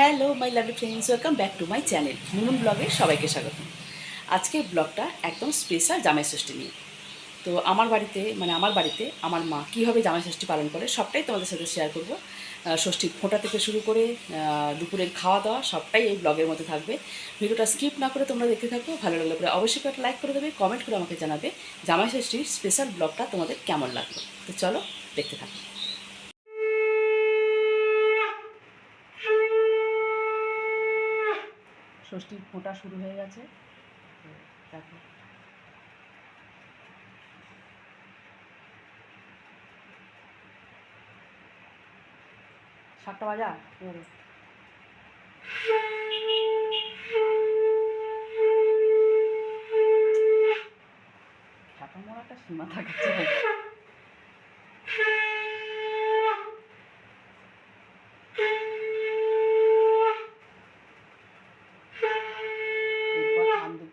Hello my lovely friends welcome back to my channel Munun ব্লগে সবাইকে স্বাগত। আজকের ব্লগটা একদম স্পেশাল জামাই ষষ্ঠী নিয়ে। তো আমার বাড়িতে মানে আমার বাড়িতে আমার মা কীভাবে জামাই ষষ্ঠী পালন করে সবটাই তোমাদের সাথে শেয়ার করব। ষষ্ঠীর ফোঁটা থেকে শুরু করে দুপুরের খাওয়া দাওয়া সবটাই এই ব্লগের মধ্যে থাকবে। ভিডিওটা স্কিপ না করে তোমরা দেখতে থাকো, ভালো লাগলে পরে অবশ্যই একটা লাইক করে দেবে কমেন্ট করে আমাকে জানাবে জামাই ষষ্ঠীর স্পেশাল ব্লগটা তোমাদের কেমন লাগল। তো চলো দেখতে থাকো। ষষ্ঠীর ফোঁটা শুরু হয়ে গেছে। দেখো। সাতটা বাজা ওরে। ছাতা একটা সীমা থাকে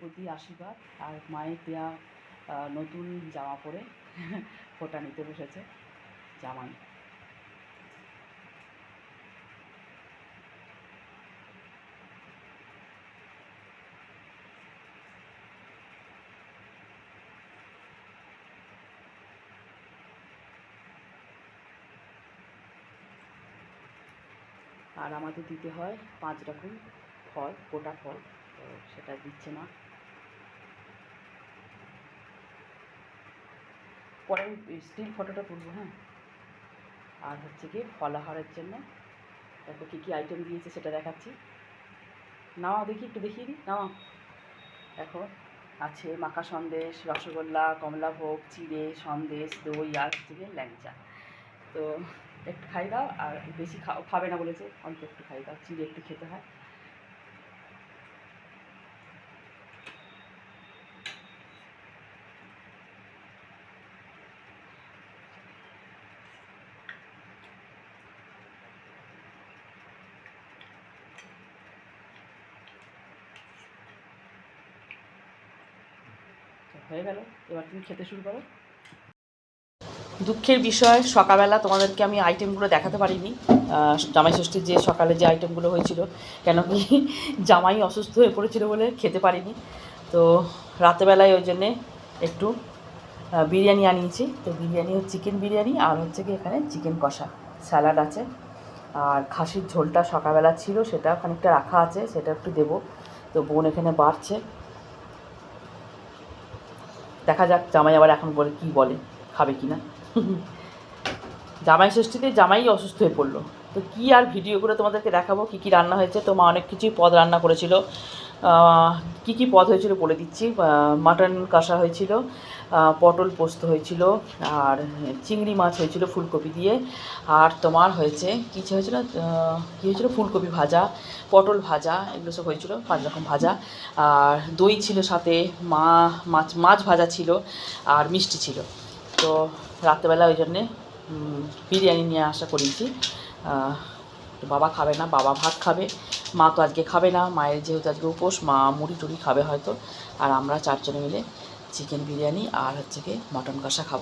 ঠান্ডুপতি আশীর্বাদ আর মায়ের আহ, নতুন জামা পরে ফোটা নিতে বসেছে জামাই। আর আমাদের দিতে হয় পাঁচ রকম ফল গোটা ফল তো সেটা দিচ্ছে না পরে আমি স্টিল ফটোটা তুলবো হ্যাঁ? আর হচ্ছে কি ফলাহারের জন্য দেখো কী কী আইটেম দিয়েছে সেটা দেখাচ্ছি। নাও দেখি, একটু দেখিয়ে দিই। নাও। দেখো, আছে মাখা সন্দেশ, রসগোল্লা কমলাভোগ চিড়ে, সন্দেশ, দই আর হচ্ছে গিয়ে ল্যাংচা। তো একটু খাই দাও, আর বেশি খাও, খাবে না বলেছে, অল্প একটু খাই দাও, চিড়ে একটু খেতে হয়। হয়ে গেল। এবার তুমি খেতে শুরু করো। দুঃখের বিষয়, সকালবেলা তোমাদেরকে আমি আইটেমগুলো দেখাতে পারিনি। জামাই ষষ্ঠীর যে সকালে যে আইটেমগুলো হয়েছিল, কেন কি জামাই অসুস্থ হয়ে পড়েছিল বলে খেতে পারিনি। তো রাতেবেলায় ওই জন্যে একটু বিরিয়ানি আনিয়েছি। তো বিরিয়ানি হচ্ছে চিকেন বিরিয়ানি, আর হচ্ছে কি এখানে চিকেন কষা। স্যালাড আছে। আর খাসির ঝোলটা সকালবেলা ছিল, সেটা খানিকটা রাখা আছে, সেটা একটু দেবো। তো বোন এখানে বাড়ছে। দেখা যাক, জামাই আবার এখন বলে কি বলে, খাবে কি না। জামাই ষষ্ঠীতে জামাই অসুস্থ হয়ে পড়ল। তো কি আর ভিডিও করে তোমাদেরকে দেখাবো, কি কি রান্না হয়েছে? তো মা অনেক কিছুই পদ রান্না করেছিল। কি কি পদ হয়েছিল বলে দিচ্ছি। মাটন কষা হয়েছিল পটল পোস্ত হয়েছিল, আর চিংড়ি মাছ হয়েছিল ফুলকপি দিয়ে। আর তোমার হয়েছে, কী হয়েছিল? কী হয়েছিল? ফুলকপি ভাজা, পটল ভাজা, এগুলো সব হয়েছিল, পাঁচ রকম ভাজা। আর দই ছিল সাথে, মা, মাছ মাছ ভাজা ছিল, আর মিষ্টি ছিল। তো রাত্রেবেলা ওই জন্যে বিরিয়ানি নিয়ে আসা তো বাবা খাবে না, বাবা ভাত খাবে। মা তো আজকে খাবে না মায়ের যেহেতু আজকে উপোস মা মুড়ি টুড়ি খাবে হয়তো। আর আমরা চারজনে মিলে চিকেন বিরিয়ানি আর হচ্ছে কি মটন কষা খাব।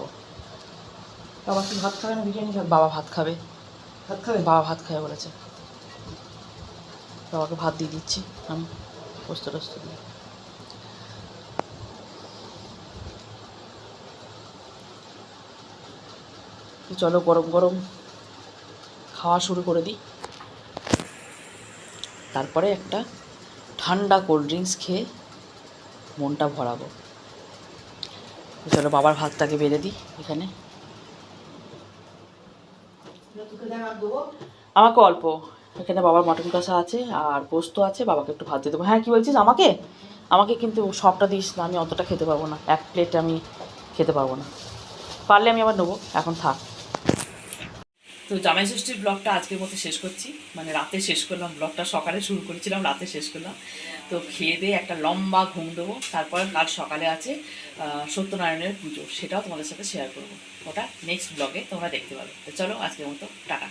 বাবা কি ভাত খাবে না বিরিয়ানি খাবে? বাবা ভাত খাবে। ভাত খাবে? বাবা ভাত খাবে বলেছে। বাবাকে ভাত দিয়ে দিচ্ছি আমি পোস্ত টোস্ত দিয়ে। চলো গরম গরম খাওয়া শুরু করে দিই। তারপরে একটা ঠান্ডা কোল্ড ড্রিঙ্কস খেয়ে মনটা ভরাবো। চলো বাবার ভাতটাকে বেড়ে দিই এখানে। আমাকে অল্প, এখানে বাবার মটন কষা আছে আর পোস্ত আছে, বাবাকে একটু ভাত দিয়ে দেবো। হ্যাঁ কী বলছিস, আমাকে? আমাকে কিন্তু সবটা দিস না, আমি অতটা খেতে পারব না। এক প্লেট আমি খেতে পারব না। পারলে আমি আবার নেব, এখন থাক। তো জামাই ষষ্ঠীর ব্লগটা আজকের মতো শেষ করছি। মানে রাতে শেষ করলাম, ব্লগটা সকালে শুরু করেছিলাম, রাতে শেষ করলাম। তো খেয়ে দিয়ে একটা লম্বা ঘুম দেবো। তারপর কাল সকালে আছে সত্যনারায়ণের পুজো। সেটাও তোমাদের সাথে শেয়ার করব। ওটা নেক্সট ব্লগে তোমরা দেখতে পাবে। তো চলো আজকের মতো, টাটা।